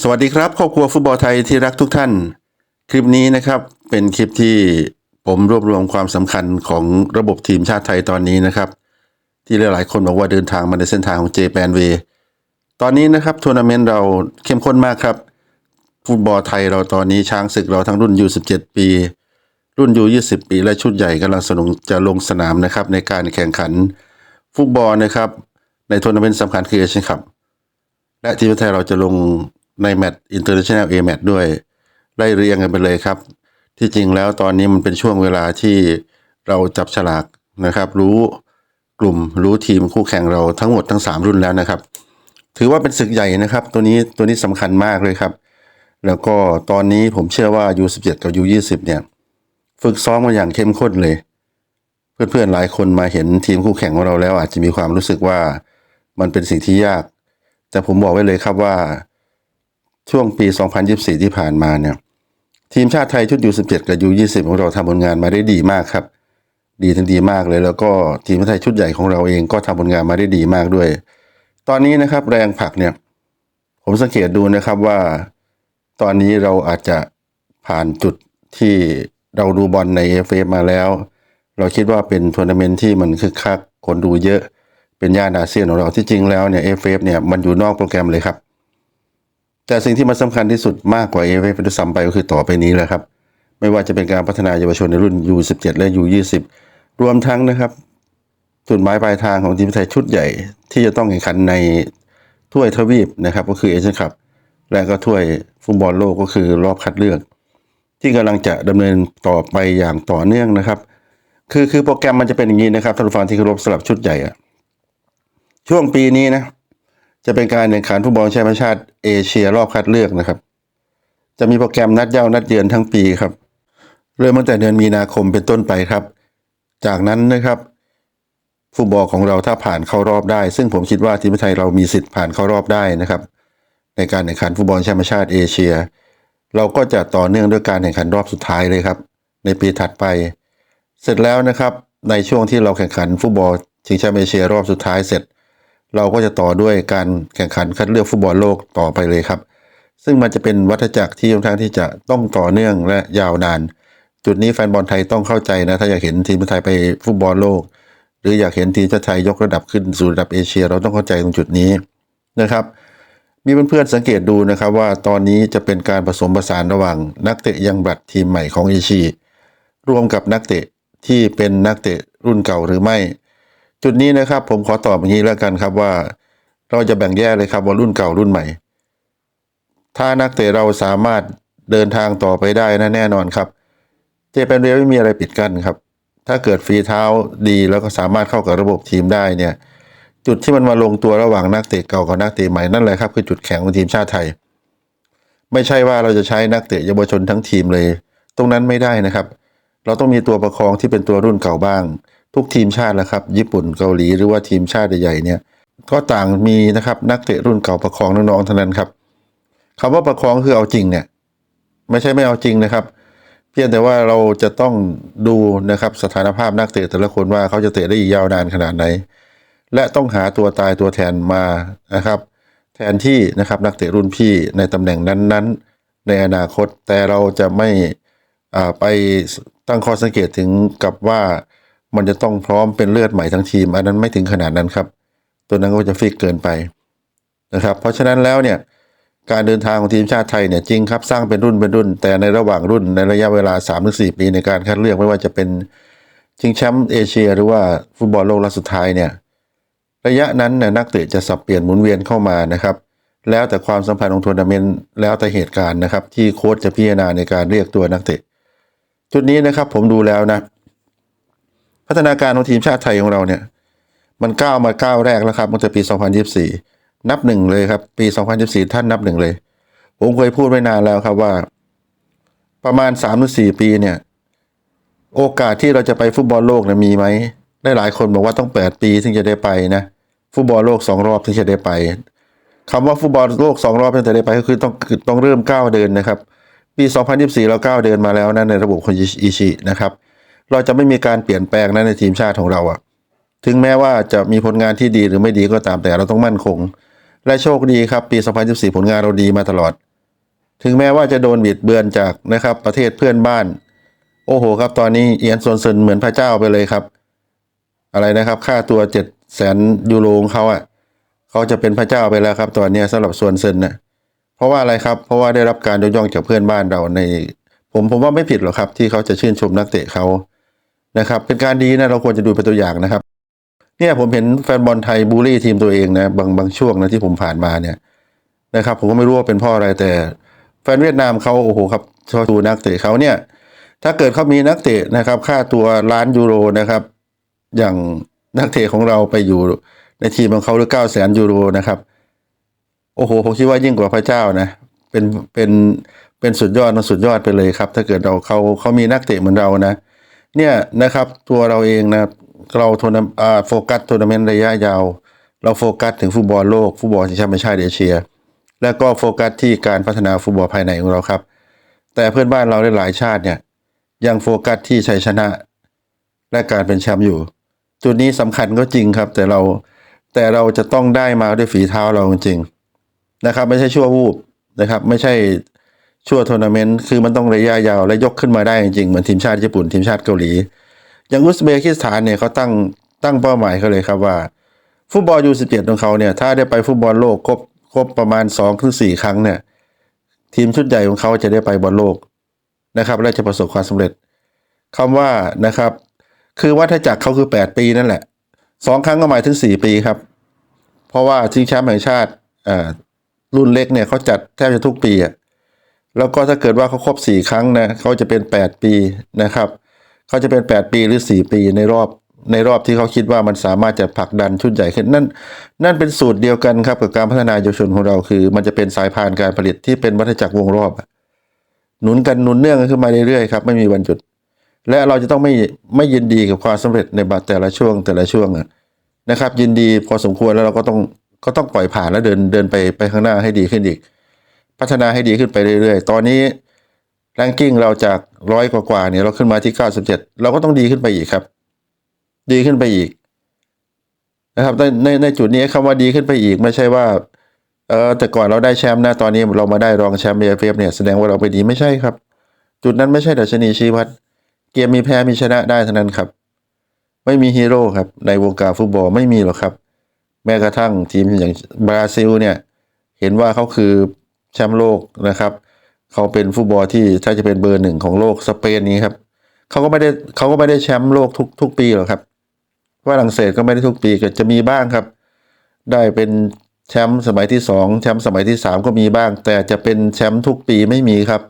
สวัสดีครับ ครอบครัวฟุตบอลไทยที่รักทุกท่าน คลิปนี้นะครับเป็นคลิปที่ผมรวบรวมความสำคัญของระบบทีมชาติไทยตอนนี้นะครับ ที่หลายๆคนบอกว่าเดินทางมาในเส้นทางของเจแปนเวตอนนี้นะครับทัวร์นาเมนต์เราเข้มข้นมากครับ ฟุตบอลไทยเราตอนนี้ช้างศึกเราทั้งรุ่นยู17 ปี รุ่นยู20 ปี และชุดใหญ่กำลังสนุกจะลงสนามนะครับในการแข่งขันฟุตบอลนะครับในทัวร์นาเมนต์สำคัญคือเอเชียนคัพ และทีมไทยเราจะลงในแมตช์อินเตอร์เนชั่นแนลเอแมตช์ด้วยไล่เรียงกันไปเลยครับ ที่จริงแล้วตอนนี้มันเป็นช่วงเวลาที่เราจับฉลากนะครับ รู้กลุ่มรู้ทีมคู่แข่งเราทั้งหมดทั้ง 3 รุ่นแล้วนะครับ ถือว่าเป็นศึกใหญ่นะครับ ตัวนี้ตัวนี้สำคัญมากเลยครับ แล้วก็ตอนนี้ผมเชื่อว่า U17 กับ U20 เนี่ย ฝึกซ้อมมาอย่างเข้มข้นเลย เพื่อนๆหลายคนมาเห็นทีมคู่แข่งของเราแล้ว อาจจะมีความรู้สึกว่ามันเป็นสิ่งที่ยาก แต่ผมบอกไว้เลยครับว่าช่วงปี 2024 ที่ผ่านมาเนี่ย ทีมชาติไทยชุด U17 กับ U20 ของเราทำผลงานมาได้ดีมากครับ ดีทั้งดีมากเลย แล้วก็ทีมชาติไทยชุดใหญ่ของเราเองก็ทำผลงานมาได้ดีมากด้วย ตอนนี้นะครับแรงผลักเนี่ย ผมสังเกตดูนะครับว่า ตอนนี้เราอาจจะผ่านจุดที่เราดูบอลใน FA มาแล้ว เราคิดว่าเป็นทัวร์นาเมนต์ที่มันคึกคักคนดูเยอะ เป็นย่านอาเซียนของเราที่จริงแล้วเนี่ย FA เฟเนี่ยมันอยู่นอกโปรแกรมเลยครับ แต่สิ่งที่มันสำคัญที่สุดมากกว่า AFF เป็นซ้ำไปก็คือต่อไปนี้แหละครับ ไม่ว่าจะเป็นการพัฒนาเยาวชนในรุ่น U17 และ U20 รวมทั้งนะครับจุดหมายปลายทางของทีมไทยชุดใหญ่ ที่จะต้องแข่งขันในถ้วยทวีปนะครับ ก็คือเอเชียนคัพและก็ถ้วยฟุตบอลโลกก็คือรอบคัดเลือก ที่กำลังจะดำเนินต่อไปอย่างต่อเนื่องนะครับ คือคือโปรแกรมมันจะเป็นอย่างนี้นะครับท่านผู้ฟังที่เคารพสำหรับชุดใหญ่อะ ช่วงปีนี้นะ จะเป็นการแข่งขันฟุตบอลแชมเปี้ยนชาติเอเชียรอบคัดเลือกนะครับ จะมีโปรแกรมนัดเย้านัดเยือนทั้งปีครับ เริ่มตั้งแต่เดือนมีนาคมเป็นต้นไปครับ จากนั้นนะครับฟุตบอลของเราถ้าผ่านเข้ารอบได้ ซึ่งผมคิดว่าทีมไทยเรามีสิทธิ์ผ่านเข้ารอบได้นะครับ ในการแข่งขันฟุตบอลแชมเปี้ยนชาติเอเชีย เราก็จะต่อเนื่องด้วยการแข่งขันรอบสุดท้ายเลยครับ ในปีถัดไป เสร็จแล้วนะครับในช่วงที่เราแข่งขันฟุตบอลชิงแชมป์เอเชียรอบสุดท้ายเสร็จ เราก็จะต่อด้วยการแข่งขันคัดเลือกฟุตบอลโลกต่อไปเลยครับ ซึ่งมันจะเป็นวัฏจักรที่ค่อนข้างที่จะต้องต่อเนื่องและยาวนาน จุดนี้แฟนบอลไทยต้องเข้าใจนะถ้าอยากเห็นทีมไทยไปฟุตบอลโลก หรืออยากเห็นทีมชาติไทยยกระดับขึ้นสู่ระดับเอเชีย เราต้องเข้าใจตรงจุดนี้นะครับ มีเพื่อนๆสังเกตดูนะครับว่าตอนนี้จะเป็นการผสมผสานระหว่างนักเตะยังบลัดทีมใหม่ของเอเชียรวมกับนักเตะที่เป็นนักเตะรุ่นเก่าหรือไม่ จุดนี้นะครับ ผมขอตอบอย่างนี้แล้วกันครับว่า เราจะแบ่งแยกเลยครับว่ารุ่นเก่ารุ่นใหม่ ถ้านักเตะเราสามารถเดินทางต่อไปได้นะแน่นอนครับ เจแปนเวไม่มีอะไรปิดกั้นครับ ถ้าเกิดฝีเท้าดีแล้วก็สามารถเข้ากับระบบทีมได้เนี่ย จุดที่มันมาลงตัวระหว่างนักเตะเก่ากับนักเตะใหม่นั่นแหละครับคือจุดแข็งของทีมชาติไทย ไม่ใช่ว่าเราจะใช้นักเตะเยาวชนทั้งทีมเลย ตรงนั้นไม่ได้นะครับ เราต้องมีตัวประคองที่เป็นตัวรุ่นเก่าบ้าง ทุกทีมชาติแล้วครับ ญี่ปุ่นเกาหลีหรือว่าทีมชาติใหญ่ๆเนี่ยก็ต่างมีนะครับนักเตะรุ่นเก่าประคองน้องๆเท่านั้นครับคำว่าประคองคือเอาจริงเนี่ย ไม่ใช่ไม่เอาจริงนะครับ เพียงแต่ว่าเราจะต้องดูนะครับสถานภาพนักเตะแต่ละคนว่าเขาจะเตะได้ยาวนานขนาดไหน และต้องหาตัวตายตัวแทนมานะครับ แทนที่นะครับนักเตะรุ่นพี่ในตำแหน่งนั้น ๆ ในอนาคตแต่เราจะไม่อ่าไปตั้งข้อสังเกตถึงกับว่า มันจะต้องพร้อมเป็นเลือดใหม่ทั้งทีมอันนั้นไม่ถึงขนาดนั้นครับ ตัวนั้นก็จะฟิกเกินไปนะครับ เพราะฉะนั้นแล้วเนี่ยการเดินทางของทีมชาติไทยเนี่ยจริงครับสร้างเป็นรุ่นเป็นรุ่น แต่ในระหว่างรุ่นในระยะเวลา3-4ปีในการคัดเลือกไม่ว่าจะเป็นชิงแชมป์เอเชีย หรือว่าฟุตบอลโลกรอบสุดท้ายเนี่ยระยะนั้นเนี่ยนักเตะจะสับเปลี่ยนหมุนเวียนเข้ามานะครับ แล้วแต่ความสัมพันธ์ของทัวร์นาเมนต์แล้วแต่เหตุการณ์นะครับ ที่โค้ชจะพิจารณาในการเรียกตัวนักเตะ จุดนี้นะครับผมดูแล้วนะ พัฒนาการของทีมชาติไทยของเราเนี่ย มันก้าวมาก้าวแรกแล้วครับตั้งแต่ปี 2024 นับหนึ่งเลยครับ ปี 2024 ท่านนับหนึ่งเลย ผมเคยพูดไว้นานแล้วครับว่า ประมาณ3-4ปีเนี่ย โอกาสที่เราจะไปฟุตบอลโลกเนี่ยมีไหมได้หลายคนบอกว่าต้อง 8 ปีถึงจะได้ไปนะฟุตบอลโลก2รอบถึงจะได้ไปคำว่าฟุตบอลโลก2รอบถึงจะได้ไปก็คือต้องต้องเริ่มก้าวเดินนะครับ ปี 2024 เราก้าวเดินมาแล้วนะในระบบของอิชินะครับ เราจะไม่มีการเปลี่ยนแปลงนะในทีมชาติของเราอะถึงแม้ว่าจะมีผลงานที่ดีหรือไม่ดีก็ตามแต่เราต้องมั่นคง และโชคดีครับปี 2014 ผลงานเราดีมาตลอด ถึงแม้ว่าจะโดนบิดเบือนจากนะครับประเทศเพื่อนบ้าน โอ้โหครับตอนนี้เอียนโซนเซนเหมือนพระเจ้าไปเลยครับ อะไรนะครับค่าตัวเจ็ดแสนยูโรของเขาอะเขาจะเป็นพระเจ้าไปแล้วครับตอนนี้ยสำหรับส่วนเซนนะเพราะว่าอะไรครับ เพราะว่าได้รับการยกย่องจากเพื่อนบ้านเราใน ผมผมว่าไม่ผิดหรอกครับ ที่เขาจะชื่นชมนักเตะเขา นะครับ เป็นการดีนะเราควรจะดูเป็นตัวอย่างนะครับ เนี่ยผมเห็นแฟนบอลไทยบูลลี่ทีมตัวเองนะบางบางช่วงนะที่ผมผ่านมาเนี่ยนะครับ ผมก็ไม่รู้ว่าเป็นพ่ออะไรแต่ แฟนเวียดนามเขาโอ้โหครับชอบดูนักเตะเขาเนี่ย ถ้าเกิดเขามีนักเตะนะครับ ค่าตัวล้านยูโรนะครับ อย่างนักเตะของเราไปอยู่ในทีมของเขาหรือเก้าแสนยูโรนะครับโอ้โหผมคิดว่ายิ่งกว่าพระเจ้านะเป็นเป็นเป็นสุดยอดนะสุดยอดไปเลยครับ ถ้าเกิดเราเขาเขามีนักเตะเหมือนเรานะ เนี่ยนะครับตัวเราเองนะเราโทนอ่าโฟกัสทัวร์นาเมนต์ระยะยาว เราโฟกัสถึงฟุตบอลโลกฟุตบอลชิงแชมป์ประเทศเอเชีย แล้วก็โฟกัสที่การพัฒนาฟุตบอลภายในของเราครับ แต่เพื่อนบ้านเราหลายชาติเนี่ยยังโฟกัสที่ชัยชนะ และการเป็นแชมป์อยู่ จุดนี้สำคัญก็จริงครับ แต่เราแต่เราจะต้องได้มาด้วยฝีเท้าเราจริงๆนะครับ ไม่ใช่ชั่ววูบนะครับ ไม่ใช่ ชั่วทัวร์นาเมนต์คือมันต้องระยะยาวและยกขึ้นมาได้จริงๆเหมือนทีมชาติญี่ปุ่นทีมชาติเกาหลี อย่างอุซเบกิสถานเนี่ยเขาตั้งตั้งเป้าหมายเขาเลยครับว่า ฟุตบอลยูสิบเจ็ดของเขาเนี่ยถ้าได้ไปฟุตบอลโลกครบครบประมาณสองถึงสี่ครั้งเนี่ยทีมชุดใหญ่ของเขาจะได้ไปบอลโลกนะครับและจะประสบความสำเร็จคำว่านะครับ คือวัฏจักรเขาคือแปดปีนั่นแหละสองครั้งก็หมายถึงสี่ปีครับ เพราะว่าชิงแชมป์แห่งชาติอ่ารุ่นเล็กเนี่ยเขาจัดแทบจะทุกปีอะ แล้วก็ถ้าเกิดว่าเขาครบสี่ครั้งนะเขาจะเป็นแปดปีนะครับเขาจะเป็น 8 ปีหรือ 4 ปีในรอบในรอบที่เขาคิดว่ามันสามารถจะผลักดันชุดใหญ่ขึ้นนั่นนั่นเป็นสูตรเดียวกันครับกับการพัฒนาเยาวชนของเราคือ มันจะเป็นสายพานการผลิตที่เป็นวัฏจักรวงรอบ หนุนกันหนุนเนื่องขึ้นมาเรื่อยๆครับไม่มีวันหยุด และเราจะต้องไม่ไม่ยินดีกับความสำเร็จในบแต่ละช่วงแต่ละช่วงนะครับ ยินดีพอสมควรแล้วเราก็ต้องก็ต้องปล่อยผ่านแล้วเดินเดินไปไปข้างหน้าให้ดีขึ้นอีก พัฒนาให้ดีขึ้นไปเรื่อยๆ ตอนนี้แรงกิ้งเราจากร้อยกว่าๆเนี่ยเราขึ้นมาที่ 97 เราก็ต้องดีขึ้นไปอีกครับ ดีขึ้นไปอีกนะครับในในในจุดนี้คำว่าดีขึ้นไปอีกไม่ใช่ว่าเออแต่ก่อนเราได้แชมป์นะตอนนี้เรามาได้รองแชมป์เอฟเอฟเนี่ยแสดงว่าเราไปดีไม่ใช่ครับ จุดนั้นไม่ใช่ดัชนีชี้วัด เกมมีแพ้มีชนะได้เท่านั้นครับ ไม่มีฮีโร่ครับในวงการฟุตบอลไม่มีหรอกครับ แม้กระทั่งทีมอย่างบราซิลเนี่ย เห็นว่าเขาคือ แชมป์โลกนะครับ เขาเป็นฟุตบอลที่ถ้าจะเป็นเบอร์หนึ่งของโลกสเปนนี้ครับเขาก็ไม่ได้เขาก็ไม่ได้แชมป์โลกทุกทุกปีหรอกครับฝรั่งเศสก็ไม่ได้ทุกปีก็จะมีบ้างครับ ได้เป็นแชมป์สมัยที่สองแชมป์สมัยที่สามก็มีบ้าง แต่จะเป็นแชมป์ทุกปีไม่มีครับ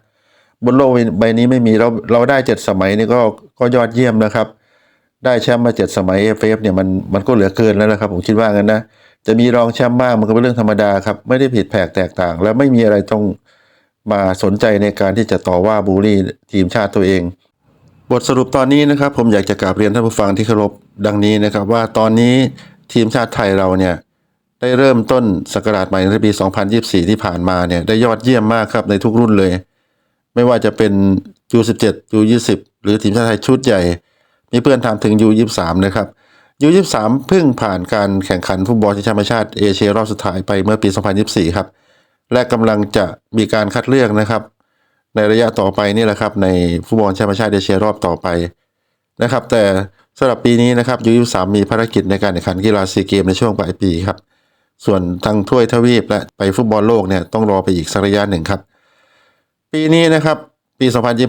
บนโลกใบนี้ไม่มีเราเราได้เจ็ดสมัยนี่ก็ก็ยอดเยี่ยมนะครับ ได้แชมป์มาเจ็ดสมัยเอฟเอฟเนี่ยมันมันก็เหลือเกินแล้วนะครับ ผมคิดว่างั้นนะ จะมีรองแชมป์บ้างมันก็เป็นเรื่องธรรมดาครับ ไม่ได้ผิดแผกแตกต่าง และไม่มีอะไรต้องมาสนใจในการที่จะต่อว่าบูลลี่ทีมชาติตัวเอง บทสรุปตอนนี้นะครับ ผมอยากจะกราบเรียนท่านผู้ฟังที่เคารพดังนี้นะครับ ว่าตอนนี้ทีมชาติไทยเราเนี่ยได้เริ่มต้นศักราชใหม่ในปี 2024 ที่ผ่านมาเนี่ยได้ยอดเยี่ยมมากครับในทุกรุ่นเลย ไม่ว่าจะเป็น U17 U20 หรือทีมชาติไทยชุดใหญ่ มีเพื่อนถามถึง U23 นะครับ U23 เพิ่งผ่านการแข่งขันฟุตบอลชิงแชมป์ชาติเอเชียรอบสุดท้ายไปเมื่อปี 2024 ครับ และกำลังจะมีการคัดเลือกนะครับ ในระยะต่อไปนี่แหละครับ ในฟุตบอลแชมป์ชาติเอเชียรอบต่อไปนะครับ แต่สำหรับปีนี้นะครับยูยี่สามมีภารกิจในการแข่งขันกีฬาซีเกมในช่วงปลายปีครับ ส่วนทางถ้วยทวีปและไปฟุตบอลโลกเนี่ยต้องรอไปอีกสักระยะหนึ่งครับ ปีนี้นะครับปี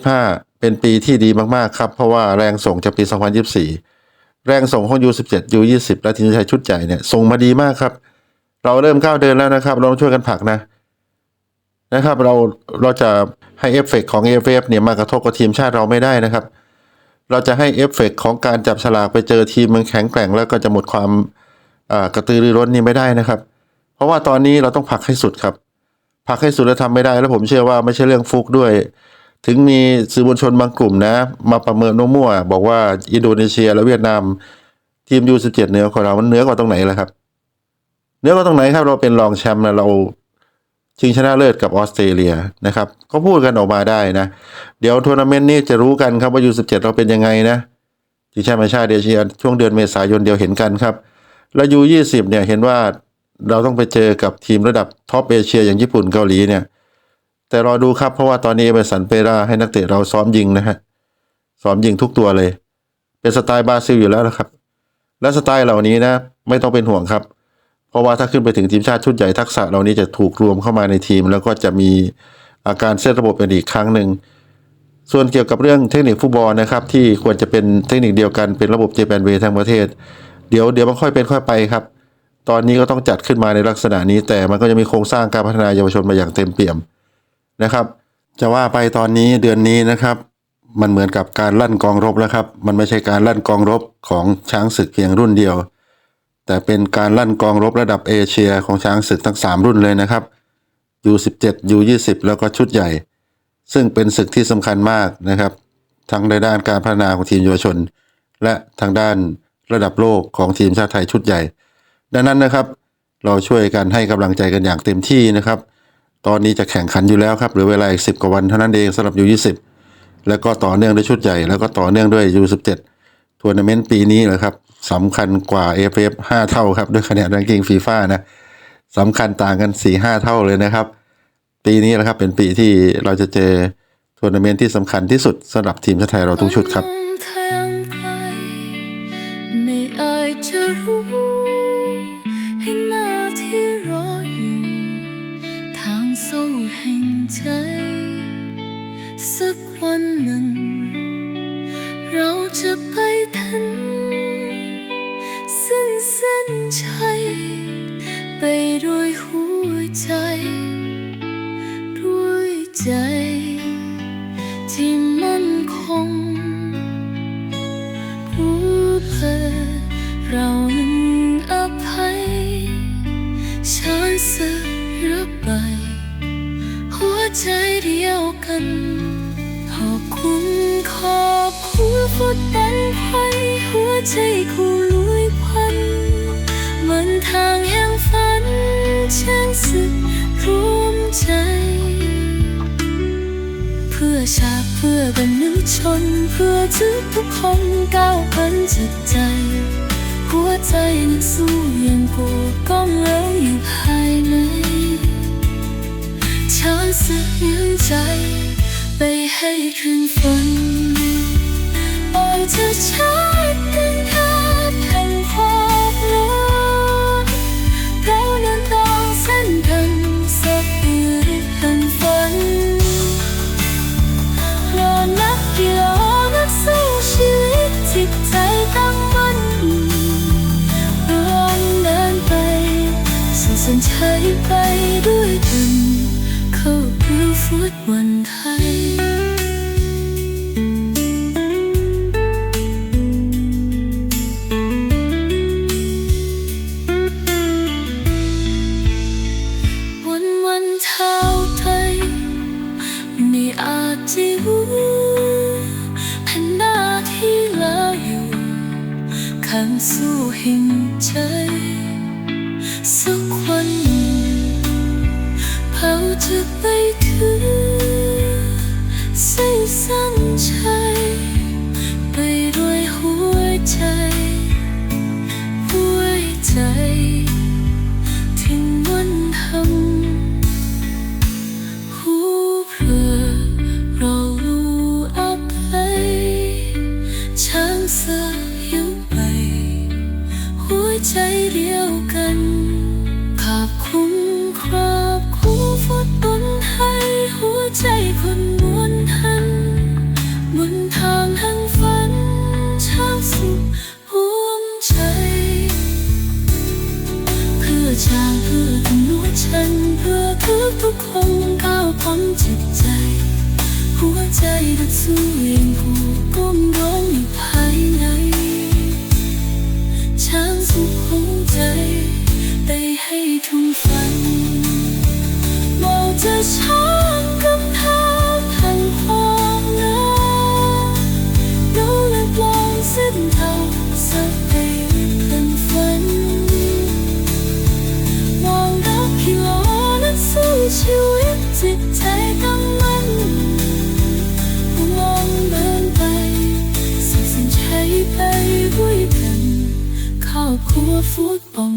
2025 เป็นปีที่ดีมากๆครับ เพราะว่าแรงส่งจากปี 2024 แรงส่งของ U17 U20 และทีมชาติชุดใหญ่เนี่ยส่งมาดีมากครับ เราเริ่มก้าวเดินแล้วนะครับ เราต้องช่วยกันผลักนะนะครับ เราเราจะให้เอฟเฟกต์ของ AFF เนี่ยมากระทบกับทีมชาติเราไม่ได้นะครับ เราจะให้เอฟเฟกต์ของการจับฉลากไปเจอทีมมันแข็งแกร่งแล้วก็จะหมดความกระตือรือร้นนี่ไม่ได้นะครับ เพราะว่าตอนนี้เราต้องผลักให้สุดครับผลักให้สุดแล้วทำไม่ได้ แล้วผมเชื่อว่าไม่ใช่เรื่องฟุกด้วย ถึงมีสื่อมวลชนบางกลุ่มนะ มาประเมินมั่วๆบอกว่าอินโดนีเซียและเวียดนาม ทีม U17 เหนือกว่าเรา มันเหนือกว่าตรงไหนล่ะครับเหนือกว่าตรงไหนครับ เราเป็นรองแชมป์นะเราชิงชนะเลิศกับออสเตรเลียนะครับก็พูดกันออกมาได้นะ เดี๋ยวทัวร์นาเมนต์นี้จะรู้กันครับว่ายู17เจ็ดเราเป็นยังไงนะชิงแชมป์ชาติเอเชียช่วงเดือนเมษายนเดียวเห็นกันครับ แล้วยู20เนี่ยเห็นว่าเราต้องไปเจอกับทีมระดับท็อปเอเชียอย่างญี่ปุ่นเกาหลีเนี่ย แต่รอดูครับเพราะว่าตอนนี้เอเมสันเปราให้นักเตะเราซ้อมยิงนะฮะซ้อมยิงทุกตัวเลย เป็นสไตล์บราซิลอยู่แล้วนะครับ และสไตล์เหล่านี้นะ ไม่ต้องเป็นห่วงครับ เพราะว่าถ้าขึ้นไปถึงทีมชาติชุดใหญ่ทักษะเหล่านี้จะถูกรวมเข้ามาในทีม แล้วก็จะมีอาการเซตระบบเป็นอีกครั้งหนึ่งส่วนเกี่ยวกับเรื่องเทคนิคฟุตบอลนะครับ ที่ควรจะเป็นเทคนิคเดียวกันเป็นระบบเจแปนเวทั้งประเทศ เดี๋ยวเดี๋ยวมันค่อยเป็นค่อยไปครับ ตอนนี้ก็ต้องจัดขึ้นมาในลักษณะนี้แต่มันก็จะมีโครงสร้างการพัฒนาเยาวชนมาอย่างเต็มเปี่ยม นะครับ จะว่าไปตอนนี้เดือนนี้นะครับ มันเหมือนกับการลั่นกองรบแล้วครับ มันไม่ใช่การลั่นกองรบของช้างศึกเพียงรุ่นเดียว แต่เป็นการลั่นกองรบระดับเอเชียของช้างศึกทั้ง 3 รุ่นเลยนะครับ U17 U20 แล้วก็ชุดใหญ่ ซึ่งเป็นศึกที่สำคัญมากนะครับ ทั้งในด้านการพัฒนาของทีมเยาวชน และทางด้านระดับโลกของทีมชาติไทยชุดใหญ่ ดังนั้นนะครับ เราช่วยกันให้กำลังใจกันอย่างเต็มที่นะครับ ตอนนี้จะแข่งขันอยู่แล้วครับหรือเวลาอีกสิบกว่าวันเท่านั้นเองสำหรับ U20 แล้วก็ต่อเนื่องด้วยชุดใหญ่ แล้วก็ต่อเนื่องด้วย U17 ทัวร์นาเมนต์ปีนี้แหละครับสำคัญกว่า AFF 5เท่าครับด้วยคะแนนรังกิ้งฟีฟ่านะสำคัญต่างกัน4-5เท่าเลยนะครับ ปีนี้แหละครับเป็นปีที่เราจะเจอทัวร์นาเมนต์ที่สำคัญที่สุดสำหรับทีมชาติไทยเราทุกชุดครับไม่อาจจะรู้ วันหนึ่ง เราจะไปถึงสิ้นเส้นชัยไปด้วยหัวใจ ด้วยใจ ที่มั่นคงผู้เพื่อเรานั้นอภัยฉันสึกรับไป หัวใจเดียวกัน ขอบคุณฟุตบอลไทยหัวใจคู่ลุยพันเหมือนทางแห่งฝันช่างสึกรวมใจ เพื่อชาเพื่อบรรลุชน เพื่อทุกทุกคนก้าวพันจิตใจ หัวใจนักสู้ยังปวดก้องแล้วอยู่ภายในฉันสึกยืนใจ ไปให้คืนฝั สู้ห่งใจ ชาติเพื่อตำรวจฉันเพื่อทุกทุกคนก้าวพ้นจิตใจ หัวใจนักสู้ยังผูกก้มร้องอยู่ภายในช้างสุขหัวใจได้ให้ทุ่งฝันบอกจะช้างกับทาง ชีวิตจิตใจตั้งมั่นมองเดินไปสิ่งสิ้นชัยไปด้วยกันครอบครัวฟุตบอล